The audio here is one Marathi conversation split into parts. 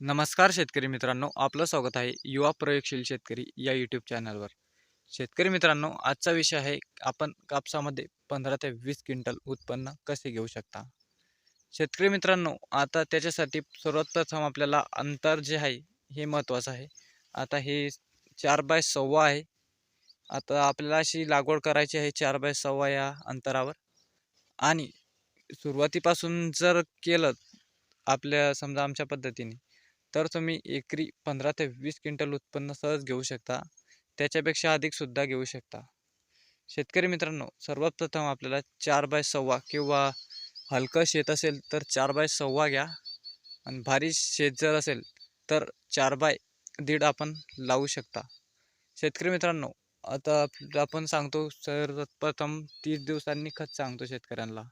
नमस्कार शेतकरी मित्रांनो आपलं स्वागत आहे युवा प्रयोगशील शेतकरी या यूट्यूब चॅनलवर शेतकरी मित्रांनो आजचा विषय आहे आपण कापसामध्ये पंधरा ते वीस क्विंटल उत्पन्न कसे घेऊ शकता? शेतकरी मित्रांनो आता त्याच्यासाठी सर्वात प्रथम आपल्याला अंतर जे आहे हे महत्त्वाचं आहे. आता हे चार बाय सव्वा आहे. आता आपल्याला अशी लागवड करायची आहे चार बाय सव्वा या अंतरावर. आणि सुरुवातीपासून जर केलं आपल्या समजा आमच्या पद्धतीने तर तुम्ही एकरी पंधरा ते वीस क्विंटल उत्पन्न सहज घेऊ शकता. त्याच्यापेक्षा अधिकसुद्धा घेऊ शकता. शेतकरी मित्रांनो सर्वात प्रथम आपल्याला चार बाय सव्वा किंवा हलकं शेत असेल तर चार बाय सव्वा घ्या. आणि भारी शेत जर असेल तर चार बाय दीड आपण लावू शकता. शेतकरी मित्रांनो आता आप- आपण सांगतो सर्वप्रथम तीस दिवसांनी खत सांगतो शेतकऱ्यांना.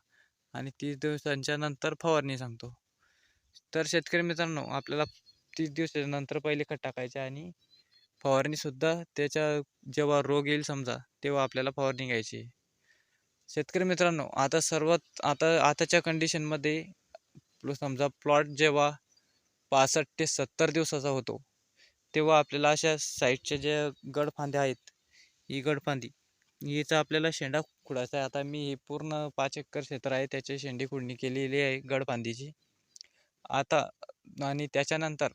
आणि तीस दिवसांच्या नंतर फवारणी सांगतो. तर शेतकरी मित्रांनो आपल्याला तीस दिवसाच्या नंतर पहिले खत टाकायचे आणि फवारणीसुद्धा त्याच्या जेव्हा रोग येईल समजा तेव्हा आपल्याला फवारणी घ्यायची. शेतकरी मित्रांनो आता सर्वात आता आताच्या कंडिशनमध्ये प्ल- समजा प्लॉट जेव्हा पासष्ट ते सत्तर दिवसाचा होतो तेव्हा आपल्याला अशा साईडच्या ज्या गडफांद्या आहेत ही गडफांदी हिचा आपल्याला शेंडा खुडायचा आहे. आता मी हे पूर्ण पाच एकर क्षेत्र आहे त्याची शेंडी खुडणी केलेली आहे गडफांदीची. आता आणि त्याच्यानंतर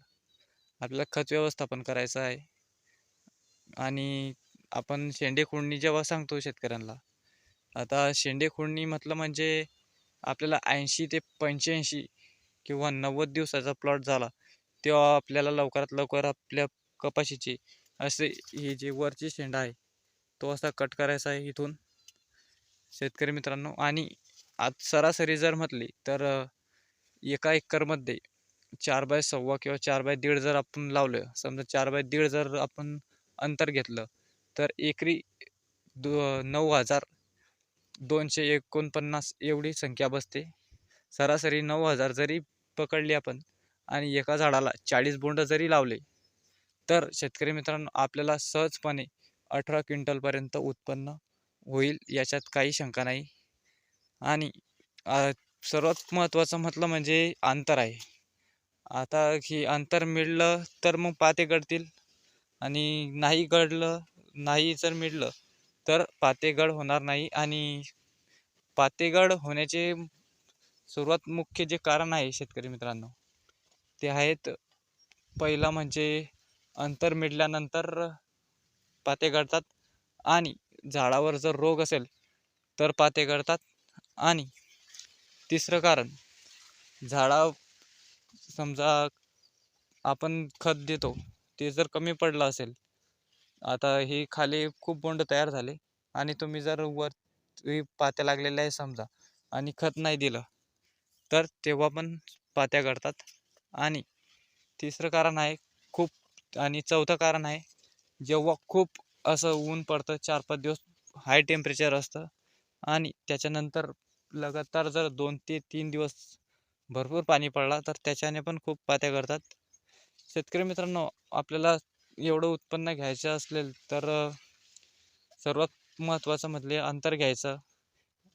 आपल्याला खत व्यवस्थापन करायचं आहे. आणि आपण शेंडे खुडणी जेव्हा सांगतो शेतकऱ्यांना आता शेंडे खुडणी म्हटलं म्हणजे आपल्याला ऐंशी ते पंच्याऐंशी किंवा नव्वद दिवसाचा प्लॉट झाला तेव्हा आपल्याला लवकरात लवकर आपल्या कपाशीची असे ही जे वरची शेंडा आहे तो असा कट करायचा आहे इथून. शेतकरी मित्रांनो आणि आज सरासरी जर म्हटली तर एका एकरमध्ये चार बाय सव्वा किंवा चार बाय दीड जर आपण लावलं समजा चार बाय दीड जर आपण अंतर घेतलं तर एकरी दो नऊ हजार दोनशे एकोणपन्नास एवढी संख्या बसते. सरासरी नऊ हजार जरी पकडली आपण आणि एका झाडाला चाळीस बोंड जरी लावले तर शेतकरी मित्रांनो आपल्याला सहजपणे अठरा क्विंटलपर्यंत उत्पन्न होईल याच्यात काही शंका नाही. आणि सर्वात महत्त्वाचं म्हटलं म्हणजे अंतर आहे. आता ही अंतर मिळलं तर मग पाते गळतील. आणि नाही गळलं नाही जर मिळलं तर पातेगड होणार नाही. आणि पातेगड होण्याचे सर्वात मुख्य जे कारण आहे शेतकरी मित्रांनो ते आहेत पहिलं म्हणजे अंतर मिळल्यानंतर पाते गळतात आणि झाडावर जर रोग असेल तर पाते गळतात. आणि तिसरं कारण झाडा समजा आपण खत देतो ते जर कमी पडलं असेल आता हे खाली खूप बोंड तयार झाले आणि तुम्ही जर वर ही पात्या लागलेल्या आहे समजा आणि खत नाही दिलं तर तेव्हा पण पात्या घडतात आणि तिसरं कारण आहे खूप आणि चौथं कारण आहे जेव्हा खूप असं ऊन पडतं चार पाच दिवस हाय टेम्परेचर असतं आणि त्याच्यानंतर लगातार जर दोन ते तीन दिवस भरपूर पाणी पडला तर त्याच्याने पण खूप पात्या करतात. शेतकरी मित्रांनो आपल्याला एवढं उत्पन्न घ्यायचं असेल तर सर्वात महत्त्वाचं म्हटले अंतर घ्यायचं.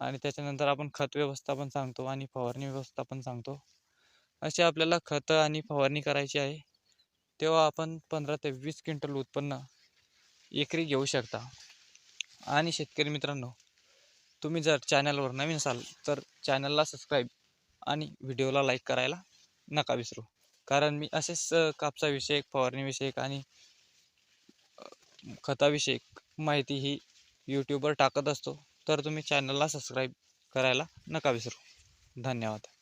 आणि त्याच्यानंतर आपण खत व्यवस्थापन सांगतो आणि फवारणी व्यवस्थापन सांगतो. असे आपल्याला खतं आणि फवारणी करायची आहे तेव्हा आपण पंधरा ते वीस क्विंटल उत्पन्न एकरी घेऊ शकता. आणि शेतकरी मित्रांनो तुम्ही जर चॅनलवर नवीन असाल तर चॅनलला सबस्क्राईब आणि व्हिडिओला लाईक करायला नका विसरू. कारण मी असेच कापसाविषयक फवारणीविषयक आणि खताविषयक माहिती ही यूट्यूबवर टाकत असतो. तर तुम्ही चॅनलला सबस्क्राईब करायला नका विसरू. धन्यवाद.